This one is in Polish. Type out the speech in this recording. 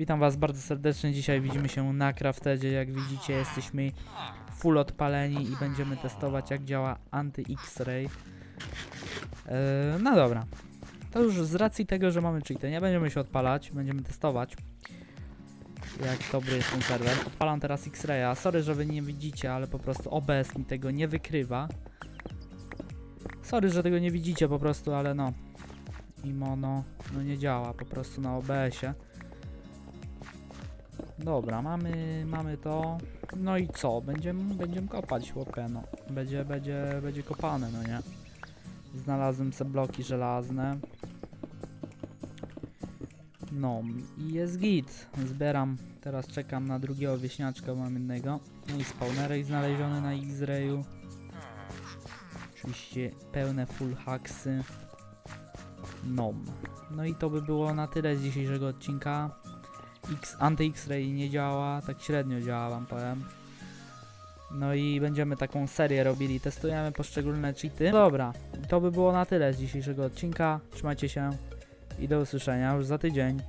Witam was bardzo serdecznie. Dzisiaj widzimy się na Craftedzie. Jak widzicie, jesteśmy full odpaleni i będziemy testować jak działa anty-X-ray. Eee, no dobra. To już z racji tego, że mamy cheaty, nie będziemy się odpalać, będziemy testować. Jak dobry jest ten serwer. Odpalam teraz X-raya. Sorry, że wy nie widzicie, ale po prostu OBS mi tego nie wykrywa. Sorry, że tego nie widzicie po prostu, ale no. I mono, no nie działa po prostu na OBS-ie. Dobra, mamy, mamy to. No i co? Będziemy, będziemy kopać chłopie, no. Będzie, będzie, będzie kopane, no nie? Znalazłem se bloki żelazne. No i jest git. Zbieram, teraz czekam na drugiego wieśniaczka, mam jednego. No i spawnerek znaleziony na X-rayu. Oczywiście pełne full hacksy. No. No i to by było na tyle z dzisiejszego odcinka. X, Anty-X-Ray nie działa, tak średnio działa wam powiem. No i będziemy taką serię robili, testujemy poszczególne cheaty. Dobra, to by było na tyle z dzisiejszego odcinka. Trzymajcie się i do usłyszenia już za tydzień.